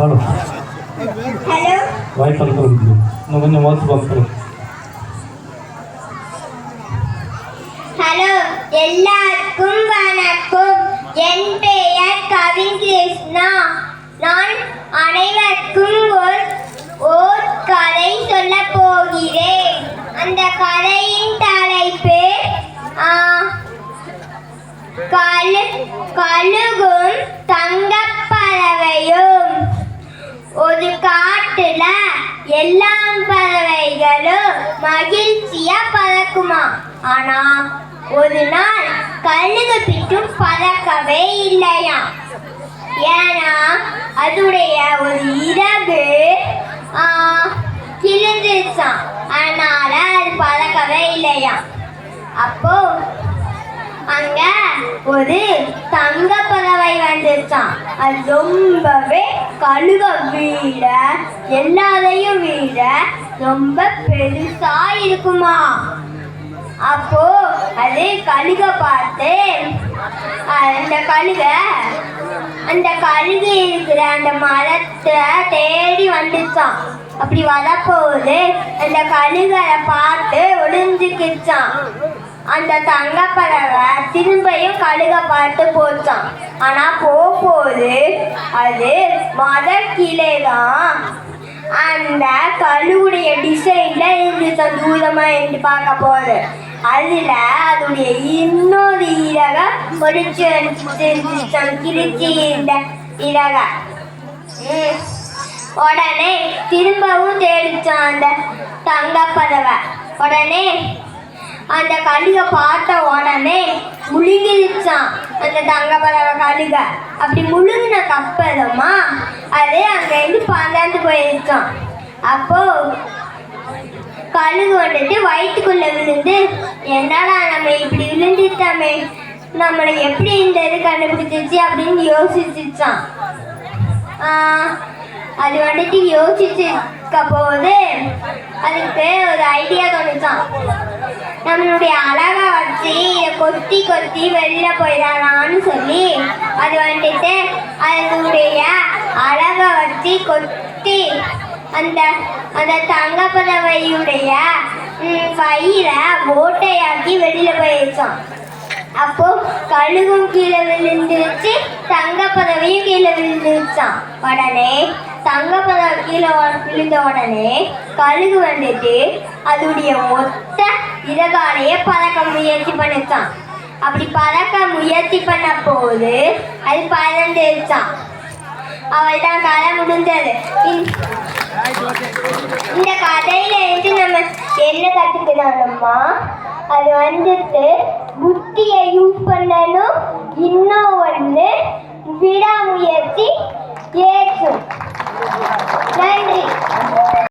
Hello? Hello வாய் இருக்குது இன்னும் கொஞ்சம் வாட்ஸ் பக்கத்தில் ஹலோ எல்லாருக்கும் வணக்கம். என் பெயர் கவின் கிருஷ்ணா நான் அனைவருக்கும் ஒரு ஓர் கதை சொல்ல போகிறேன். அந்த கதையின் தலைப்பு கழு கழுகும் தங்கப்பறவையும் ஒரு காட்டுல எல்லா பறவைகளும் மகிழ்ச்சியா பறக்குமா? ஆனா ஒரு நாள் கழுகு பிட்டும் பறக்கவே இல்லையா? ஏன்னா அதுடைய ஒரு இரவு ஆ, அதனால அது பறக்கவே இல்லையா? அப்போ அங்க ஒரு தங்க பறவை வந்துச்சான் அது ரொம்பவே கழுக வீட எல்லாரையும் வீட ரொம்ப பெருசா இருக்குமா? அப்போ அது கழுக பார்த்து அந்த கழுக அந்த கழுகு இருக்கிற அந்த மரத்தை தேடி வந்துச்சான். அப்படி வரப்போது அந்த கழுகரை பார்த்து ஒளிஞ்சுக்கிச்சான். அந்த தங்கப்பறவை திரும்பியும் கழுக பார்த்து போச்சான் ஆனா போகும்போது அது மத கீழே தான். அந்த கழுவுடைய டிசைன்ல இருந்துச்சு தூரமா இருந்து பார்க்க போகுது அதுல அதோடைய இன்னொரு இறக பொடிச்சு இருந்துச்சான் கிழிச்சி இருந்த இறக உடனே திரும்பவும் தேடிச்சான் அந்த தங்கப்பறவை. உடனே அந்த கழுகை பார்த்த உடனே முழுங்கிருச்சான் அந்த தங்க பறவை கழுகை அப்படி முழுங்கின கப்பலமா? அது அங்கேருந்து பறந்து போயிருச்சான். அப்போ கழுகு வந்துட்டு வயிற்றுக்குள்ளே விழுந்து என்னடா நம்ம இப்படி விழுந்துட்டோமே? நம்மளை எப்படி இந்த இது கண்டுபிடிச்சிச்சு? அப்படின்னு யோசிச்சுச்சான். அது வந்துட்டு யோசிச்சிருக்க போது அதுக்கு ஒரு ஐடியா தோணுச்சான் நம்மளுடைய அழகை வச்சு இதை கொத்தி கொத்தி வெளில போயிடலாம்னு சொல்லி அது வந்துட்டு அதனுடைய அழகை வச்சு கொத்தி அந்த அந்த தங்கப்பறவையுடைய வயிற ஓட்டையாக்கி வெளியில போயிடுச்சோம் அப்போ கழுகும் கீழே விழுந்துருச்சு தங்கப்பறவையும் கீழே விழுந்துருச்சான் உடனே தங்கப்பறவை கீழே விழுந்த உடனே கழுகு வந்துட்டு அதோடைய மொத்த இறகாலையே பறக்க முயற்சி பண்ணிச்சான். அப்படி பறக்க முயற்சி பண்ண போது அது பறந்துருச்சான் அவள் தான் கதை முடிஞ்சது. இந்த- கதையில இருந்து நம்ம என்ன கத்துக்கணும்மா அது வந்துட்டு புத்தியை யூஸ் பண்ணணும் இன்னும் ஒன்று விடாமுயற்சி